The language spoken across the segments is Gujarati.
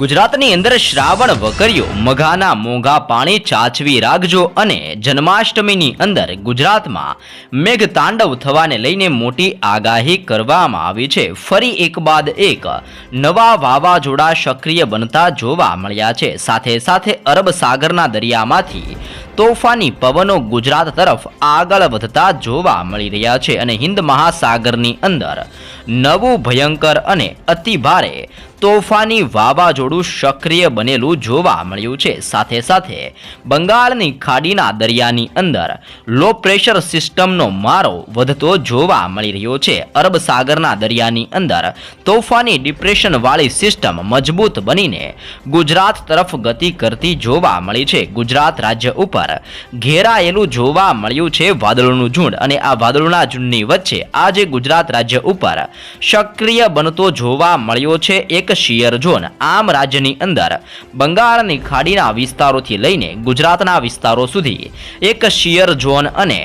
ગુજરાતની અંદર શ્રાવણ વકર્યો, મઘાના મોંઘા પાણી ચાચવી રાખજો અને જન્માષ્ટમીની અંદર ગુજરાતમાં મેઘતાંડવ થવાને લઈને મોટી આગાહી કરવામાં આવી છે. ફરી એક બાદ એક નવા વાવાઝોડા સક્રિય બનતા જોવા મળ્યા છે. સાથે સાથે અરબ સાગરના દરિયામાંથી તોફાની પવનો ગુજરાત તરફ આગળ વધતા જોવા મળી રહ્યા છે અને હિન્દ મહાસાગરની અંદર નવું ભયંકર અને અતિભારે તોફાની વાવાઝોડું સક્રિય બનેલું જોવા મળ્યું છે. સાથે સાથે બંગાળની ખાડીના દરિયાની અંદર લો પ્રેશર સિસ્ટમનો મારો વધતો જોવા મળી રહ્યો છે. અરબ સાગરના દરિયાની અંદર તોફાની ડિપ્રેશનવાળી સિસ્ટમ મજબૂત બનીને ગુજરાત તરફ ગતિ કરતી જોવા મળી છે. ગુજરાત રાજ્ય ઉપર ઘેરાયેલું જોવા મળ્યું છે વાદળોનું ઝુંડ અને આ વાદળોના ઝુંડની વચ્ચે આજે ગુજરાત રાજ્ય ઉપર સક્રિય બનતો જોવા મળ્યો છે એક શિયર ઝોન. આમ રાજ્યની અંદર બંગાળની ખાડીના વિસ્તારોથી લઈને ગુજરાતના વિસ્તારો સુધી એક શિયર ઝોન અને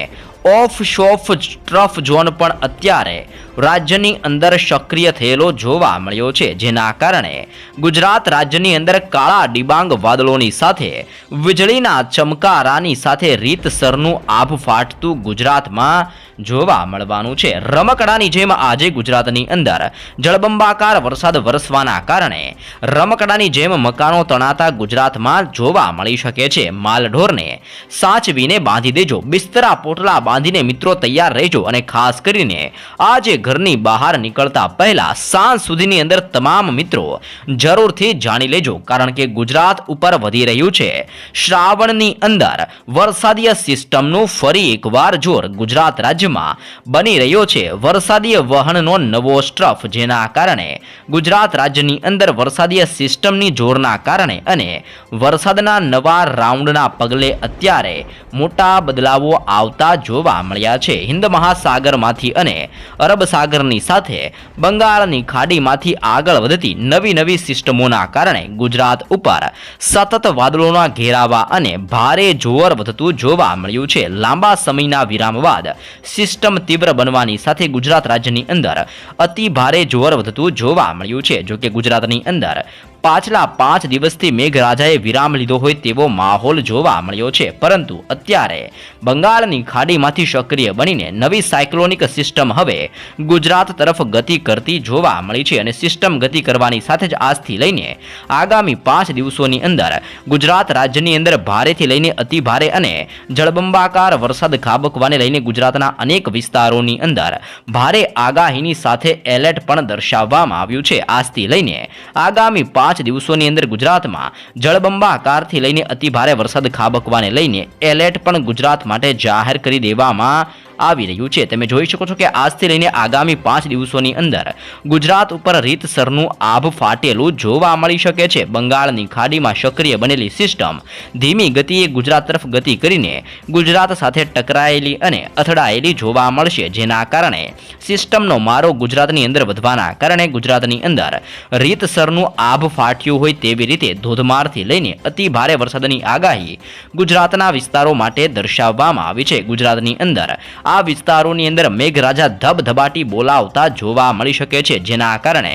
ઓફ શોફ ટ્રફ ઝોન પણ અત્યારે રાજ્યની અંદર સક્રિય થયેલો જોવા મળ્યો છે. જેના કારણે ગુજરાત રાજ્યની અંદર કાળા ડિબાંગ વાદળોની સાથે, વીજળીના ચમકારાની સાથે રીતસરનું આભ ફાટતું ગુજરાતમાં જોવા મળવાનું છે. રમકડાની જેમ આજે ગુજરાતની અંદર જળબંબાકાર વરસાદ વરસવાના કારણે રમકડાની જેમ મકાનો તણાતા ગુજરાતમાં જોવા મળી શકે છે. માલઢોરને સાચવીને બાંધી દેજો. બિસ્તરા પોટલા બાંધીને મિત્રો તૈયાર રહેજો અને ખાસ કરીને આજે ઘરની બહાર નીકળતા પહેલા સાંજ સુધીની અંદર તમામ મિત્રો જરૂરથી જાણી લેજો, કારણ કે ગુજરાત ઉપર વધી રહ્યું છે. શ્રાવણની અંદર વરસાદીય સિસ્ટમનું ફરી એકવાર જોર ગુજરાત રાજ્યમાં બની રહ્યો છે. વરસાદીય વહનનો નવો સ્ટ્રફ, જેના કારણે ગુજરાત રાજ્યની અંદર વરસાદીય સિસ્ટમની જોરના કારણે અને વરસાદના નવા રાઉન્ડના પગલે અત્યારે મોટા બદલાવો આવતા જોવા મળ્યા છે. હિન્દ મહાસાગરમાંથી અને અરબ સાગરની સાથે બંગાળની ખાડીમાંથી આગળ વધતી નવી નવી સિસ્ટમોના કારણે ગુજરાત ઉપર સતત વાદળોના ઘેરાવા અને ભારે જોર વધતું જોવા મળ્યું છે. લાંબા સમયના વિરામ બાદ સિસ્ટમ તીવ્ર બનવાની સાથે ગુજરાત રાજ્યની અંદર અતિ ભારે જોર વધતું જોવા મળ્યું છે. જોકે ગુજરાતની અંદર પાછલા પાંચ દિવસથી મેઘરાજાએ વિરામ લીધો હોય તેવો માહોલ જોવા મળ્યો છે. પરંતુ અત્યારે બંગાળની ખાડીમાંથી સક્રિય બનીને નવી સાયક્લોનિક સિસ્ટમ હવે ગુજરાત તરફ ગતિ કરતી જોવા મળી છે અને સિસ્ટમ ગતિ કરવાની સાથે જ આજથી લઈને આગામી પાંચ દિવસોની અંદર ગુજરાત રાજ્યની અંદર ભારેથી લઈને અતિ ભારે અને જળબંબાકાર વરસાદ ખાબકવાને લઈને ગુજરાતના અનેક વિસ્તારોની અંદર ભારે આગાહીની સાથે એલર્ટ પણ દર્શાવવામાં આવ્યું છે. આજથી લઈને આગામી પાંચ દિવસોની અંદર ગુજરાતમાં જળબંબાકારથી લઈને અતિ ભારે વરસાદ ખાબકવાને લઈને એલર્ટ પણ ગુજરાત માટે જાહેર કરી દેવામાં આવી રહ્યું છે. તમે જોઈ શકો છો કે આજથી લઈને આગામી પાંચ દિવસોની અંદર ગુજરાત ઉપર રીતસરનું આભ ફાટેલું જોવા મળી શકે છે. બંગાળની ખાડીમાં સક્રિય બનેલી સિસ્ટમ ધીમી ગતિએ ગુજરાત તરફ ગતિ કરીને ગુજરાત સાથે ટકરાયેલી અને અથડાયેલી જોવા મળશે. જેના કારણે સિસ્ટમનો મારો ગુજરાતની અંદર વધવાના કારણે ગુજરાતની અંદર રીતસરનું આભ ફાટ્યું હોય તેવી રીતે ધોધમારથી લઈને અતિ ભારે વરસાદની આગાહી ગુજરાતના વિસ્તારો માટે દર્શાવવામાં આવી છે. ગુજરાતની અંદર આ વિસ્તારોની અંદર મેઘરાજા ધબધબાટી બોલાવતા જોવા મળી શકે છે, જેના કારણે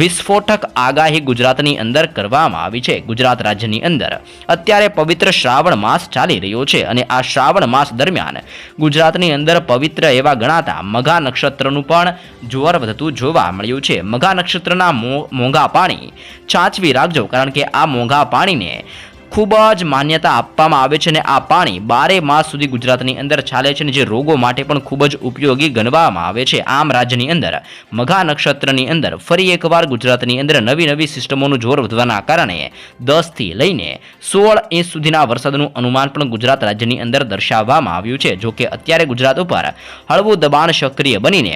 વિસ્ફોટક આગાહી ગુજરાતની અંદર કરવામાં આવી છે. ગુજરાત રાજ્યની અંદર અત્યારે પવિત્ર શ્રાવણ માસ ચાલી રહ્યો છે અને આ શ્રાવણ માસ દરમિયાન ગુજરાતની અંદર પવિત્ર એવા ગણાતા મઘા નક્ષત્રનું પણ જોર વધતું જોવા મળ્યું છે. મઘા નક્ષત્રના મોંઘા પાણી ચાંચવી રાખજો, કારણ કે આ મોંઘા પાણીને ખૂબ જ માન્યતા આપવામાં આવે છે અને આ પાણી બારે માસ સુધી ગુજરાતની અંદર ચાલે છે અને જે રોગો માટે પણ ખૂબ જ ઉપયોગી ગણવામાં આવે છે. આમ રાજ્યની અંદર મઘા નક્ષત્રની અંદર ફરી એકવાર ગુજરાતની અંદર નવી નવી સિસ્ટમોનું જોર વધવાના કારણે દસથી લઈને સોળ ઇંચ સુધીના વરસાદનું અનુમાન પણ ગુજરાત રાજ્યની અંદર દર્શાવવામાં આવ્યું છે. જોકે અત્યારે ગુજરાત ઉપર હળવું દબાણ સક્રિય બનીને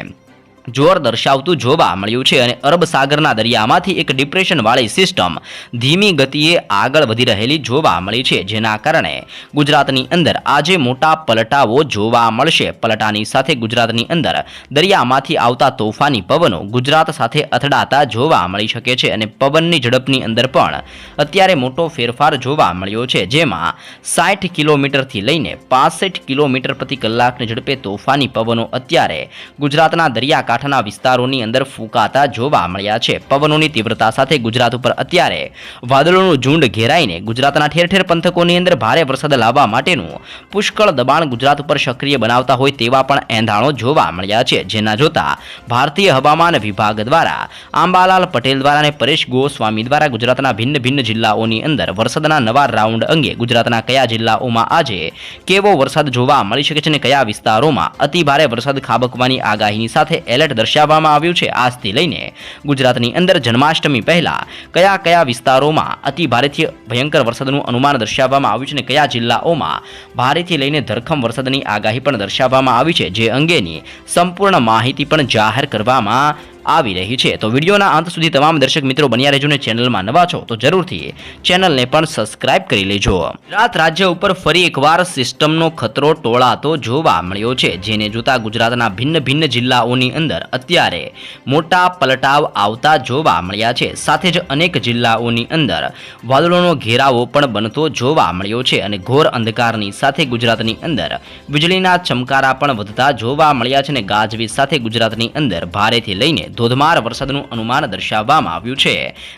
જોર દર્શાવતું જોવા મળ્યું છે અને અરબ સાગરના દરિયામાંથી એક ડિપ્રેશનવાળી સિસ્ટમ ધીમી ગતિએ આગળ વધી રહેલી જોવા મળી છે, જેના કારણે ગુજરાતની અંદર આજે મોટા પલટાઓ જોવા મળશે. પલટાની સાથે ગુજરાતની અંદર દરિયામાંથી આવતા તોફાની પવનો ગુજરાત સાથે અથડાતા જોવા મળી શકે છે અને પવનની ઝડપની અંદર પણ અત્યારે મોટો ફેરફાર જોવા મળ્યો છે, જેમાં સાઠ કિલોમીટરથી લઈને પાસઠ કિલોમીટર પ્રતિ કલાકની ઝડપે તોફાની પવનો અત્યારે ગુજરાતના દરિયા દરિયાકાંઠાના વિસ્તારોની અંદર ફૂંકાતા જોવા મળ્યા છે. પવનોની તીવ્રતા સાથે ગુજરાત ઉપર અત્યારે વાદળોનું ઝુંડ ઘેરાઈને ગુજરાતના ઠેર ઠેર પંથકોની અંદર ભારે વરસાદ લાવવા માટેનું પુષ્કળ દબાણ ગુજરાત ઉપર સક્રિય બનાવતા હોય તેવા પણ એંધાણો જોવા મળ્યા છે. જેના જોતા ભારતીય હવામાન વિભાગ દ્વારા આંબાલાલ પટેલ દ્વારા અને પરેશ ગોસ્વામી દ્વારા ગુજરાતના ભિન્ન ભિન્ન જિલ્લાઓની અંદર વરસાદના નવા રાઉન્ડ અંગે ગુજરાતના કયા જિલ્લાઓમાં આજે કેવો વરસાદ જોવા મળી શકે છે અને કયા વિસ્તારોમાં અતિભારે વરસાદ ખાબકવાની આગાહીની સાથે એલર્ટ દર્શાવવામાં આવ્યું છે. આજથી લઈને ગુજરાતની અંદર જન્માષ્ટમી પહેલા કયા કયા વિસ્તારોમાં અતિ ભારેથી ભયંકર વરસાદનું અનુમાન દર્શાવવામાં આવ્યું છે અને કયા જિલ્લાઓમાં ભારેથી લઈને ધરખમ વરસાદની આગાહી પણ દર્શાવવામાં આવી છે. જે અંગેની સંપૂર્ણ માહિતી પણ જાહેર કરવામાં આવી રહી છે. તો વિડીયોના અંત સુધી તમામ દર્શક મિત્રો બન્યા રહેજો ને ચેનલમાં નવા છો, તો જરૂરથી ચેનલને પણ સબસ્ક્રાઇબ કરી લેજો. ગુજરાત રાજ્ય ઉપર ફરી એકવાર સિસ્ટમનો ખતરો ટોળાતો જોવા મળ્યો છે, જેને જોતા ગુજરાતના ભિન્ન ભિન્ન જિલ્લાઓની અંદર અત્યારે મોટા પલટાવ આવતા જોવા મળ્યા છે. સાથે જ અનેક જિલ્લાઓની અંદર વાદળોનો ઘેરાવો પણ બનતો જોવા મળ્યો છે અને ઘોર અંધકારની સાથે ગુજરાતની અંદર વીજળીના ચમકારા પણ વધતા જોવા મળ્યા છે અને ગાજવીજ સાથે ગુજરાતની અંદર ભારેથી લઈને ધોધમાર વરસાદનું અનુમાન દર્શાવવામાં આવ્યું છે.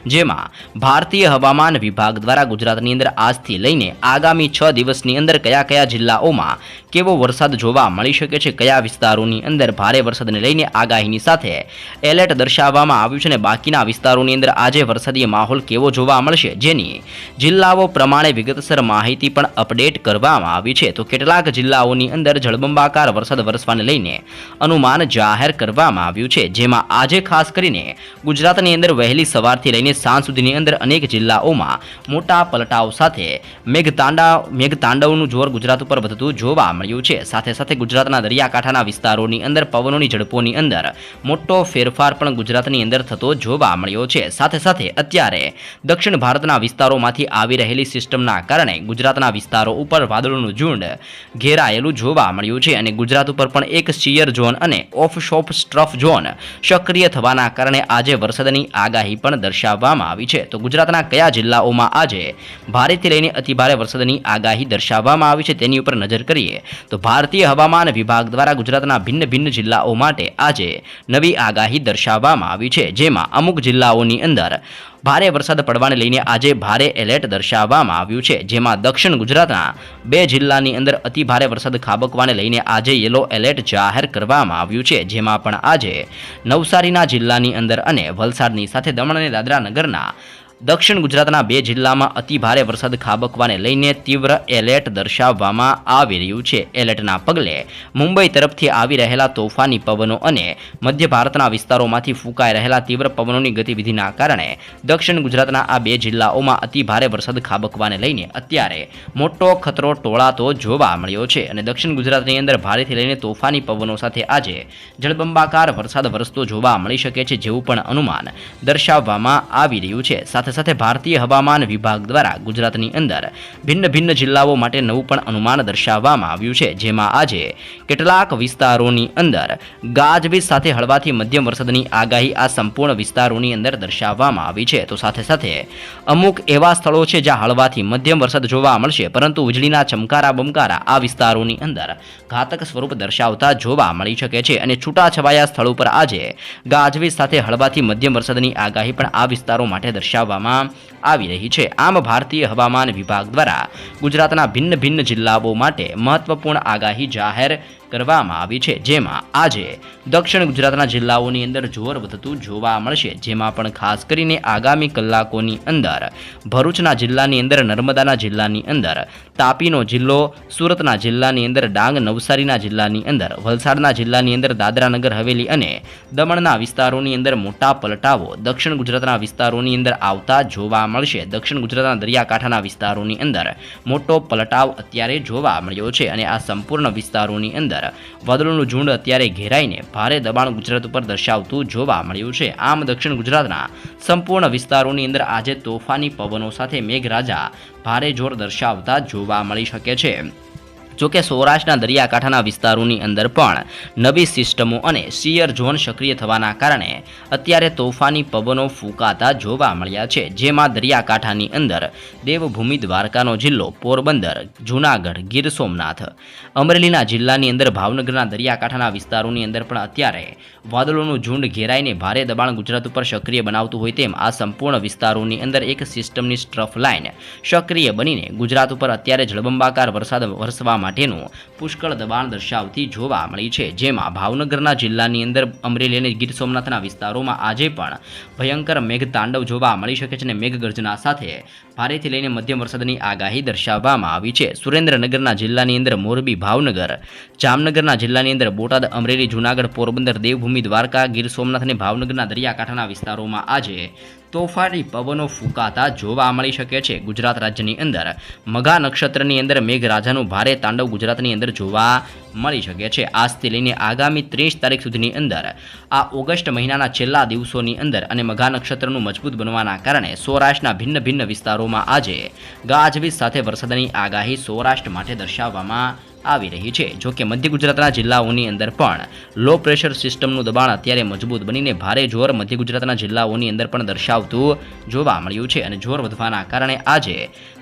જેમાં ભારતીય હવામાન વિભાગ દ્વારા ગુજરાતની અંદર આજથી લઈને આગામી છ દિવસની અંદર કયા કયા જિલ્લાઓમાં કેવો વરસાદ જોવા મળી શકે છે, કયા વિસ્તારોની અંદર ભારે વરસાદને લઈને આગાહીની સાથે એલર્ટ દર્શાવવામાં આવ્યું છે અને બાકીના વિસ્તારોની અંદર આજે વરસાદી માહોલ કેવો જોવા મળશે જેની જિલ્લાઓ પ્રમાણે વિગતસર માહિતી પણ અપડેટ કરવામાં આવી છે. તો કેટલાક જિલ્લાઓની અંદર જળબંબાકાર વરસાદ વરસવાને લઈને અનુમાન જાહેર કરવામાં આવ્યું છે. જેમાં આજે ખાસ કરીને ગુજરાતની અંદર વહેલી સવારથી લઈને સાંજ સુધીની અંદર અનેક જિલ્લાઓમાં મોટા પલટાવ સાથે મેઘતાંડા, મેઘતાંડવનું જોર ગુજરાત ઉપર વધતું જોવા મળ્યું છે. સાથે સાથે ગુજરાતના દરિયાકાંઠાના વિસ્તારોની અંદર પવનોની ઝડપોની અંદર મોટો ફેરફાર પણ ગુજરાતની અંદર થતો જોવા મળ્યો છે. સાથે સાથે અત્યારે દક્ષિણ ભારતના વિસ્તારોમાંથી આવી રહેલી સિસ્ટમના કારણે ગુજરાતના વિસ્તારો ઉપર વાદળોનું ઝુંડ ઘેરાયેલું જોવા મળ્યું છે અને ગુજરાત ઉપર પણ એક શિયર ઝોન અને ઓફ શોપ સ્ટ્રફ ઝોન સક્રિય થવાના કારણે આજે વરસાદની આગાહી પણ દર્શાવવામાં આવી છે. તો ગુજરાતના કયા જિલ્લાઓમાં આજે ભારેથી લઈને અતિભારે વરસાદની આગાહી દર્શાવવામાં આવી છે તેની ઉપર નજર કરીએ તો ભારતીય હવામાન વિભાગ દ્વારા ગુજરાતના ભિન્ન ભિન્ન જિલ્લાઓ માટે આજે નવી આગાહી દર્શાવવામાં આવી છે, જેમાં અમુક જિલ્લાઓની અંદર ભારે વરસાદ પડવાને લઈને આજે ભારે એલર્ટ દર્શાવવામાં આવ્યું છે. જેમાં દક્ષિણ ગુજરાતના બે જિલ્લાની અંદર અતિ ભારે વરસાદ ખાબકવાને લઈને આજે યલો એલર્ટ જાહેર કરવામાં આવ્યું છે. જેમાં પણ આજે નવસારીના જિલ્લાની અંદર અને વલસાડની સાથે દમણ અને દાદરા નગરના દક્ષિણ ગુજરાતના બે જિલ્લામાં અતિ ભારે વરસાદ ખાબકવાને લઈને તીવ્ર એલર્ટ દર્શાવવામાં આવી રહ્યું છે. એલર્ટના પગલે મુંબઈ તરફથી આવી રહેલા તોફાની પવનો અને મધ્ય ભારતના વિસ્તારોમાંથી ફૂંકાઈ રહેલા તીવ્ર પવનોની ગતિવિધિના કારણે દક્ષિણ ગુજરાતના આ બે જિલ્લાઓમાં અતિ ભારે વરસાદ ખાબકવાને લઈને અત્યારે મોટો ખતરો ટોળાતો જોવા મળ્યો છે અને દક્ષિણ ગુજરાતની અંદર ભારેથી લઈને તોફાની પવનો સાથે આજે જળબંબાકાર વરસાદ વરસતો જોવા મળી શકે છે, જેવું પણ અનુમાન દર્શાવવામાં આવી રહ્યું છે. સાથે સાથે સાથે ભારતીય હવામાન વિભાગ દ્વારા ગુજરાતની અંદર ભિન્ન ભિન્ન જિલ્લાઓ માટે નવું પણ અનુમાન દર્શાવવામાં આવ્યું છે. જેમાં આજે કેટલાક વિસ્તારોની અંદર ગાજવીજ સાથે હળવાથી મધ્યમ વરસાદની આગાહી આ સંપૂર્ણ વિસ્તારોની અંદર દર્શાવવામાં આવી છે. તો સાથે સાથે અમુક એવા સ્થળો છે જ્યાં હળવાથી મધ્યમ વરસાદ જોવા મળશે, પરંતુ વીજળીના ચમકારા બમકારા આ વિસ્તારોની અંદર ઘાતક સ્વરૂપ દર્શાવતા જોવા મળી શકે છે અને છૂટાછવાયા સ્થળો પર આજે ગાજવીજ સાથે હળવાથી મધ્યમ વરસાદની આગાહી પણ આ વિસ્તારો માટે દર્શાવવામાં આવી રહી છે. આમ ભારતીય હવામાન વિભાગ દ્વારા ગુજરાતના ભિન્ન ભિન્ન જિલ્લાઓ માટે મહત્વપૂર્ણ આગાહી જાહેર કરવામાં આવી છે, જેમાં આજે દક્ષિણ ગુજરાતના જિલ્લાઓની અંદર જોર વધતું જોવા મળશે, જેમાં પણ ખાસ કરીને આગામી કલાકોની અંદર ભરૂચના જિલ્લાની અંદર, નર્મદાના જિલ્લાની અંદર, તાપીનો જિલ્લો, સુરતના જિલ્લાની અંદર, ડાંગ, નવસારીના જિલ્લાની અંદર, વલસાડના જિલ્લાની અંદર, દાદરાનગર, હવેલી અને દમણના વિસ્તારોની અંદર મોટા પલટાવો દક્ષિણ ગુજરાતના વિસ્તારોની અંદર આવતા જોવા મળશે. દક્ષિણ ગુજરાતના દરિયાકાંઠાના વિસ્તારોની અંદર મોટો પલટાવ અત્યારે જોવા મળ્યો છે અને આ સંપૂર્ણ વિસ્તારોની અંદર વાદળોનું ઝુંડ અત્યારે ઘેરાઈને ભારે દબાણ ગુજરાત ઉપર દર્શાવતું જોવા મળ્યું છે. આમ દક્ષિણ ગુજરાતના સંપૂર્ણ વિસ્તારોની અંદર આજે તોફાની પવનો સાથે મેઘરાજા ભારે જોર દર્શાવતા જોવા મળી શકે છે. જોકે સૌરાષ્ટ્રના દરિયાકાંઠાના વિસ્તારોની અંદર પણ નવી સિસ્ટમો અને સિયર ઝોન સક્રિય થવાના કારણે અત્યારે તોફાની પવનો ફૂંકાતા જોવા મળ્યા છે, જેમાં દરિયાકાંઠાની અંદર દેવભૂમિ દ્વારકાનો જિલ્લો, પોરબંદર, જૂનાગઢ, ગીર સોમનાથ, અમરેલીના જિલ્લાની અંદર ભાવનગરના દરિયાકાંઠાના વિસ્તારોની અંદર પણ અત્યારે વાદળોનું ઝુંડ ઘેરાઈને ભારે દબાણ ગુજરાત ઉપર સક્રિય બનાવતું હોય તેમ આ સંપૂર્ણ વિસ્તારોની અંદર એક સિસ્ટમની સ્ટ્રફ લાઇન સક્રિય બનીને ગુજરાત ઉપર અત્યારે જળબંબાકાર વરસાદ વરસવા માટેનું પુષ્કળ દબાણ દર્શાવતી જોવા મળી છે. જેમાં ભાવનગરના જિલ્લાની અંદર અમરેલી અને ગીર સોમનાથના વિસ્તારોમાં આજે પણ ભયંકર મેઘતાંડવ જોવા મળી શકે છે અને મેઘગર્જના સાથે ભારેથી લઈને મધ્યમ વરસાદની આગાહી દર્શાવવામાં આવી છે. સુરેન્દ્રનગરના જિલ્લાની અંદર મોરબી, ભાવનગર, જામનગરના જિલ્લાની અંદર બોટાદ, અમરેલી, જૂનાગઢ, પોરબંદર, દેવભૂમિ, દ્વારકા, ગીર સોમનાથ અને ભાવનગરના દરિયાકાંઠાના વિસ્તારોમાં આજે તોફાની પવનો ફૂંકાતા જોવા મળી શકે છે ગુજરાત રાજ્યની અંદર. મઘા નક્ષત્રની અંદર મેઘરાજાનું ભારે તાંડવ ગુજરાતની અંદર જોવા મળી શકે છે. આજથી લઈને આગામી ત્રીસ તારીખ સુધીની અંદર. આ ઓગસ્ટ મહિનાના છેલ્લા દિવસોની અંદર અને મઘા નક્ષત્રનું મજબૂત બનવાના કારણે સૌરાષ્ટ્રના ભિન્ન ભિન્ન વિસ્તારોમાં આજે ગાજવીજ સાથે વરસાદની આગાહી સૌરાષ્ટ્ર માટે દર્શાવવામાં આવી રહી છે. જો કે મધ્ય ગુજરાતના જિલ્લાઓની અંદર પણ લો પ્રેશર સિસ્ટમનું દબાણ અત્યારે મજબૂત બનીને ભારે જોર મધ્ય ગુજરાતના જિલ્લાઓની અંદર પણ દર્શાવતું જોવા મળ્યું છે અને જોર વધવાના કારણે આજે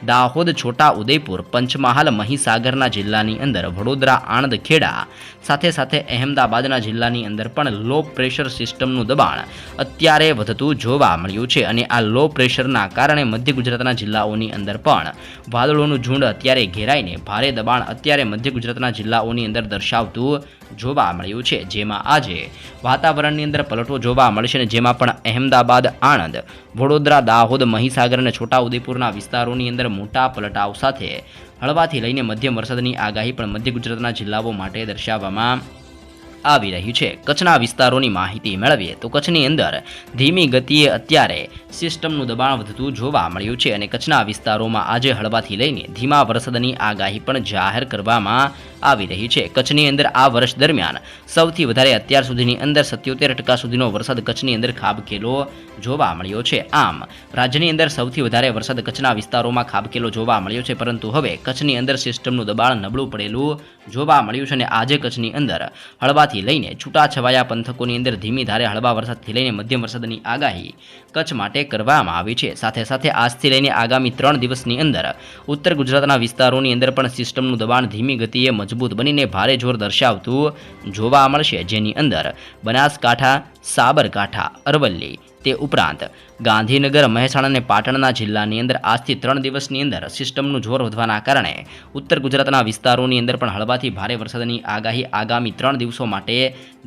દાહોદ, છોટા ઉદયપુર, પંચમહાલ, મહીસાગરના જિલ્લાની અંદર વડોદરા આણંદ ખેડા સાથે સાથે અહેમદાબાદના જિલ્લાની અંદર પણ લો પ્રેશર સિસ્ટમનું દબાણ અત્યારે વધતું જોવા મળ્યું છે અને આ લો પ્રેશરના કારણે મધ્ય ગુજરાતના જિલ્લાઓની અંદર પણ વાદળોનું ઝુંડ અત્યારે ઘેરાઈને ભારે દબાણ અત્યારે મધ્ય ગુજરાતના જિલ્લાઓની અંદર દર્શાવતું જોવા મળ્યું છે, જેમાં આજે વાતાવરણની અંદર પલટો જોવા મળશે અને જેમાં પણ અહેમદાબાદ, આણંદ, વડોદરા, દાહોદ, મહીસાગર અને છોટાઉદેપુરના વિસ્તારોની અંદર મોટા પલટાવ સાથે હળવાથી લઈને મધ્યમ વરસાદની આગાહી પણ મધ્ય ગુજરાતના જિલ્લાઓ માટે દર્શાવવામાં આવી રહી છે. કચ્છના વિસ્તારોની માહિતી મેળવીએ તો કચ્છની અંદર ધીમી ગતિએ અત્યારે સિસ્ટમનું દબાણ વધતું જોવા મળ્યું છે અને કચ્છના વિસ્તારોમાં આજે હળવાથી લઈને ધીમા વરસાદની આગાહી પણ જાહેર કરવામાં આવી રહી છે. કચ્છની અંદર આ વર્ષ દરમિયાન સૌથી વધારે અત્યાર સુધીની અંદર સત્યોતેર ટકા સુધીનો વરસાદ કચ્છની અંદર ખાબકેલો જોવા મળ્યો છે. આમ, રાજ્યની અંદર સૌથી વધારે વરસાદ કચ્છના વિસ્તારોમાં ખાબકેલો જોવા મળ્યો છે, પરંતુ હવે કચ્છની અંદર સિસ્ટમનું દબાણ નબળું પડેલું જોવા મળ્યું છે અને આજે કચ્છની અંદર હળવાથી લઈને છૂટાછવાયા પંથકોની અંદર ધીમી ધારે હળવા વરસાદથી લઈને મધ્યમ વરસાદની આગાહી કચ્છ માટે કરવામાં આવી છે. સાથે સાથે આજથી લઈને આગામી ત્રણ દિવસની અંદર ઉત્તર ગુજરાતના વિસ્તારોની અંદર પણ સિસ્ટમનું દબાણ ધીમી ગતિએ મજબૂત બનીને ભારે જોર દર્શાવતું જોવા મળશે. જેની અંદર બનાસકાંઠા, સાબરકાંઠા, અરવલ્લી તે ઉપરાંત ગાંધીનગર, મહેસાણા અને પાટણના જિલ્લાની અંદર આજથી ત્રણ દિવસની અંદર સિસ્ટમનું જોર વધવાના કારણે ઉત્તર ગુજરાતના વિસ્તારોની અંદર પણ હળવાથી ભારે વરસાદની આગાહી આગામી ત્રણ દિવસો માટે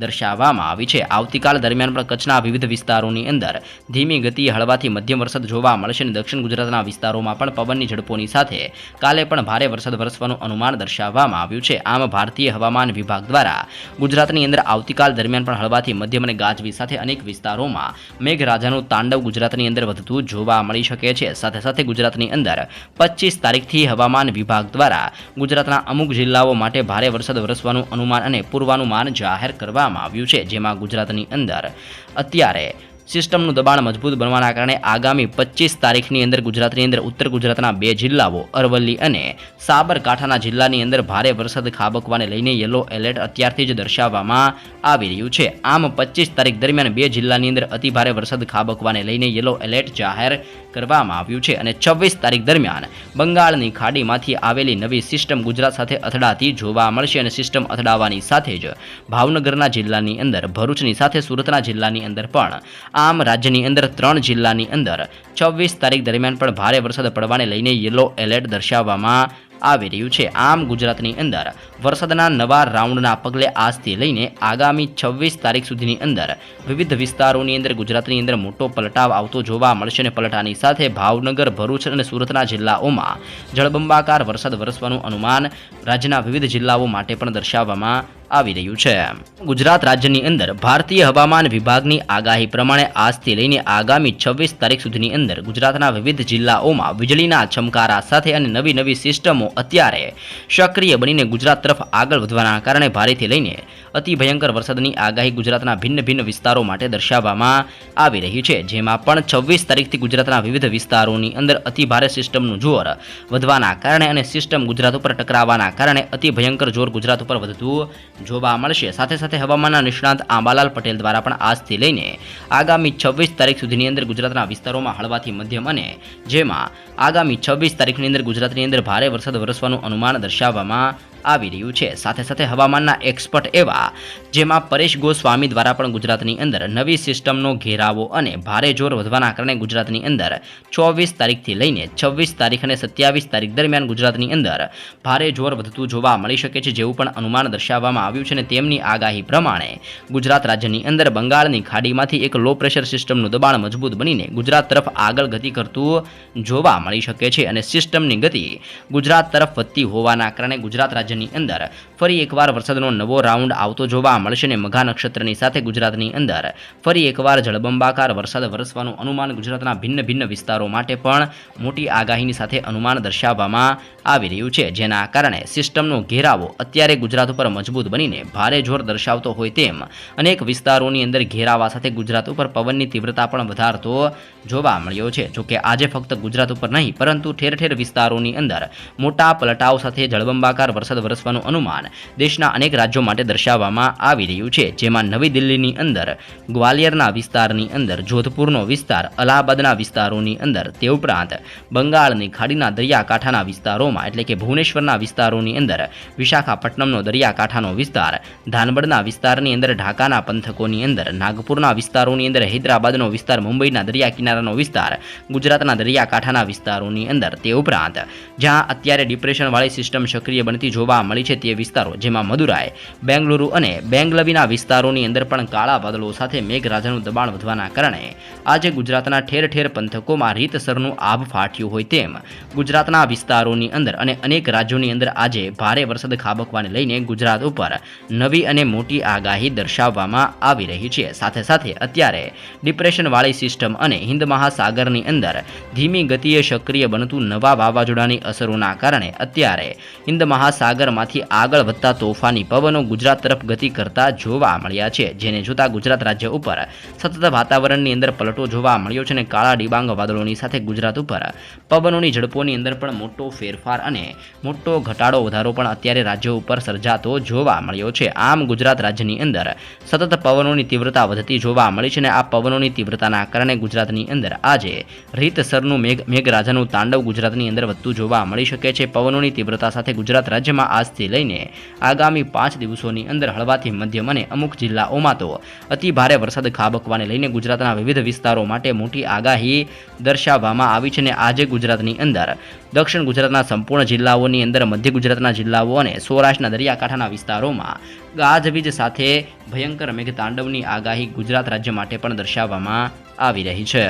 દર્શાવવામાં આવી છે. આવતીકાલ દરમિયાન પણ કચ્છના વિવિધ વિસ્તારોની અંદર ધીમી ગતિએ હળવાથી મધ્યમ વરસાદ જોવા મળશે અને દક્ષિણ ગુજરાતના વિસ્તારોમાં પણ પવનની ઝડપોની સાથે કાલે પણ ભારે વરસાદ વરસવાનું અનુમાન દર્શાવવામાં આવ્યું છે. આમ ભારતીય હવામાન વિભાગ દ્વારા ગુજરાતની અંદર આવતીકાલ દરમિયાન પણ હળવાથી મધ્યમ અને ગાજવી સાથે અનેક વિસ્તારોમાં મેઘરાજાનું તાંડવ ગુજરાતની અંદર વધતું જોવા મળી શકે છે. સાથે સાથે ગુજરાતની અંદર પચીસ તારીખથી હવામાન વિભાગ દ્વારા ગુજરાતના અમુક જિલ્લાઓ માટે ભારે વરસાદ વરસવાનું અનુમાન અને પૂર્વાનુમાન જાહેર કરવામાં આવ્યું છે. જેમાં ગુજરાતની અંદર અત્યારે સિસ્ટમનું દબાણ મજબૂત બનવાના કારણે આગામી પચીસ તારીખની અંદર ગુજરાતની અંદર ઉત્તર ગુજરાતના બે જિલ્લાઓ, અરવલ્લી અને સાબરકાંઠાના જિલ્લાની અંદર ભારે વરસાદ ખાબકવાને લઈને યલો એલર્ટ અત્યારથી જ દર્શાવવામાં આવી રહ્યું છે. આમ પચીસ તારીખ દરમિયાન બે જિલ્લાની અંદર અતિભારે વરસાદ ખાબકવાને લઈને યલો એલર્ટ જાહેર કરવામાં આવ્યું છે અને છવ્વીસ તારીખ દરમિયાન બંગાળની ખાડીમાંથી આવેલી નવી સિસ્ટમ ગુજરાત સાથે અથડાતી જોવા મળશે અને સિસ્ટમ અથડાવાની સાથે જ ભાવનગરના જિલ્લાની અંદર ભરૂચની સાથે સુરતના જિલ્લાની અંદર પણ આમ રાજ્યની અંદર ત્રણ જિલ્લાની અંદર છવ્વીસ તારીખ દરમિયાન પણ ભારે વરસાદ પડવાને લઈને યલો એલર્ટ દર્શાવવામાં આવી રહ્યું છે. આમ ગુજરાતની અંદર વરસાદના નવા રાઉન્ડના પગલે આજથી લઈને આગામી છવ્વીસ તારીખ સુધીની અંદર વિવિધ વિસ્તારોની અંદર ગુજરાતની અંદર મોટો પલટાવ આવતો જોવા મળશે અને પલટાની સાથે ભાવનગર, ભરૂચ અને સુરતના જિલ્લાઓમાં જળબંબાકાર વરસાદ વરસવાનું અનુમાન રાજ્યના વિવિધ જિલ્લાઓ માટે પણ દર્શાવવામાં આવી રહ્યું છે. ગુજરાત રાજ્યની અંદર ભારતીય હવામાન વિભાગની આગાહી પ્રમાણે આજથી લઈને આગામી છવ્વીસ તારીખ સુધીની અંદર ગુજરાતના વિવિધ જિલ્લાઓમાં વીજળીના ચમકારા સાથે અને નવી નવી સિસ્ટમો અત્યારે સક્રિય બનીને ગુજરાત તરફ આગળ વધવાના કારણે ભારેથી લઈને અતિ ભયંકર વરસાદની આગાહી ગુજરાતના ભિન્ન ભિન્ન વિસ્તારો માટે દર્શાવવામાં આવી રહી છે. જેમાં પણ છવ્વીસ તારીખથી ગુજરાતના વિવિધ વિસ્તારોની અંદર અતિ ભારે સિસ્ટમનું જોર વધવાના કારણે અને સિસ્ટમ ગુજરાત ઉપર ટકરાવવાના કારણે અતિ ભયંકર જોર ગુજરાત ઉપર વધતું જોવા મળશે. સાથે સાથે હવામાનના નિષ્ણાંત આંબાલાલ પટેલ દ્વારા પણ આજથી લઈને આગામી છવ્વીસ તારીખ સુધીની અંદર ગુજરાતના વિસ્તારોમાં હળવાથી મધ્યમ અને જેમાં આગામી છવ્વીસ તારીખની અંદર ગુજરાતની અંદર ભારે વરસાદ વરસવાનું અનુમાન દર્શાવવામાં આવી રહ્યું છે. સાથે સાથે હવામાનના એક્સપર્ટ એવા જેમાં પરેશ ગોસ્વામી દ્વારા પણ ગુજરાતની અંદર નવી સિસ્ટમનો ઘેરાવો અને ભારે જોર વધવાના કારણે ગુજરાતની અંદર ચોવીસ તારીખથી લઈને છવ્વીસ તારીખ અને સત્યાવીસ તારીખ દરમિયાન ગુજરાતની અંદર ભારે જોર વધતું જોવા મળી શકે છે જેવું પણ અનુમાન દર્શાવવામાં આવ્યું છે અને તેમની આગાહી પ્રમાણે ગુજરાત રાજ્યની અંદર બંગાળની ખાડીમાંથી એક લો પ્રેશર સિસ્ટમનું દબાણ મજબૂત બનીને ગુજરાત તરફ આગળ ગતિ કરતું જોવા મળી શકે છે અને સિસ્ટમની ગતિ ગુજરાત તરફ વધતી હોવાના કારણે ગુજરાત રાજ્યની અંદર. ફરી એકવાર વરસાદનો નવો રાઉન્ડ આવતો જોવા મળશે અને મઘા નક્ષત્રની સાથે ગુજરાતની અંદર. ફરી એકવાર જળબંબાકાર વરસાદ વરસવાનું અનુમાન ગુજરાતના ભિન્ન ભિન્ન વિસ્તારો માટે પણ મોટી આગાહીની સાથે અનુમાન દર્શાવવામાં આવી રહ્યું છે. જેના કારણે સિસ્ટમનો ઘેરાવો અત્યારે ગુજરાત ઉપર મજબૂત બનીને ભારે જોર દર્શાવતો હોય તેમ અનેક વિસ્તારોની અંદર ઘેરાવા સાથે ગુજરાત ઉપર પવનની તીવ્રતા પણ વધારતો જોવા મળ્યો છે. જોકે આજે ફક્ત ગુજરાત ઉપર નહીં, પરંતુ ઠેર ઠેર વિસ્તારોની અંદર મોટા પલટાઓ સાથે જળબંબાકાર વરસાદ વરસવાનું અનુમાન દેશના અનેક રાજ્યો માટે દર્શાવવામાં આવી રહ્યું છે, જેમાં નવી દિલ્હીની અંદર, ગ્વાલિયરના વિસ્તારની અંદર, જોધપુરનો વિસ્તાર, અલ્હાબાદના વિસ્તારોની અંદર, તે ઉપરાંત બંગાળની ખાડીના દરિયાકાંઠાના વિસ્તારોમાં, એટલે કે ભુવનેશ્વરના વિસ્તારોની અંદર, વિશાખાપટ્ટનમનો દરિયાકાંઠાનો વિસ્તાર ધાનબડના વિસ્તારની અંદર, ઢાકાના પંથકોની અંદર, નાગપુરના વિસ્તારોની અંદર, હૈદરાબાદનો વિસ્તાર, મુંબઈના દરિયા કિનારાનો વિસ્તાર, ગુજરાતના દરિયાકાંઠાના વિસ્તારોની અંદર, તે ઉપરાંત, જ્યાં અત્યારે ડિપ્રેશનવાળી સિસ્ટમ સક્રિય બનતી જોવા મળી છે તે વિસ્તારો, જેમાં મદુરાઈ બેંગલુરુ અને બેંગલવીના વિસ્તારોની અંદર પણ કાળા વાદળો સાથે મેઘરાજાનું દબાણ વધવાના કારણે આજે ગુજરાતના ઠેર ઠેર પંથકોમાં રીતસરનું આભ ફાટ્યું હોય તેમ ગુજરાતના વિસ્તારોની અંદર અને અનેક રાજ્યોની અંદર આજે ભારે વરસાદ ખાબકવાને લઈને ગુજરાત ઉપર નવી અને મોટી આગાહી દર્શાવવામાં આવી રહી છે. સાથે સાથે અત્યારે ડિપ્રેશનવાળી સિસ્ટમ અને હિન્દ મહાસાગરની અંદર ધીમી ગતિએ સક્રિય બનતું નવા વાવાઝોડાની અસરોના કારણે અત્યારે હિન્દ મહાસાગરમાંથી આગળ વધતા તોફાની પવનો ગુજરાત તરફ ગતિ કરતા જોવા મળ્યા છે, જેને જોતા ગુજરાત રાજ્ય ઉપર સતત વાતાવરણની અંદર પલટો જોવા મળ્યો છે અને કાળા ડિબાંગ વાદળોની સાથે ગુજરાત ઉપર પવનોની ઝડપોની અંદર પણ મોટો ફેરફાર અને મોટો ઘટાડો વધારો પણ અત્યારે રાજ્ય ઉપર સર્જાતો જોવા મળ્યો છે. આમ ગુજરાત રાજ્યની અંદર સતત પવનોની તીવ્રતા વધતી જોવા મળી છે અને આ પવનોની તીવ્રતાના કારણે ગુજરાતની અંદર આજે રીતસરનું મેઘ, મેઘરાજાનું તાંડવ ગુજરાતની અંદર વધતું જોવા મળી શકે છે. પવનોની તીવ્રતા સાથે ગુજરાત રાજ્યમાં આજથી લઈને આગામી પાંચ દિવસોની અંદર હળવાથી મધ્યમ અને અમુક જિલ્લાઓમાં તો અતિ ભારે વરસાદ ખાબકવાને લઈને ગુજરાતના વિવિધ વિસ્તારો માટે મોટી આગાહી દર્શાવવામાં આવી છે અને આજે ગુજરાતની અંદર દક્ષિણ ગુજરાતના સંપૂર્ણ જિલ્લાઓની અંદર મધ્ય ગુજરાતના જિલ્લાઓ અને સૌરાષ્ટ્રના દરિયાકાંઠાના વિસ્તારોમાં ગાજવીજ સાથે ભયંકર મેઘતાંડવની આગાહી ગુજરાત રાજ્ય માટે પણ દર્શાવવામાં આવી રહી છે.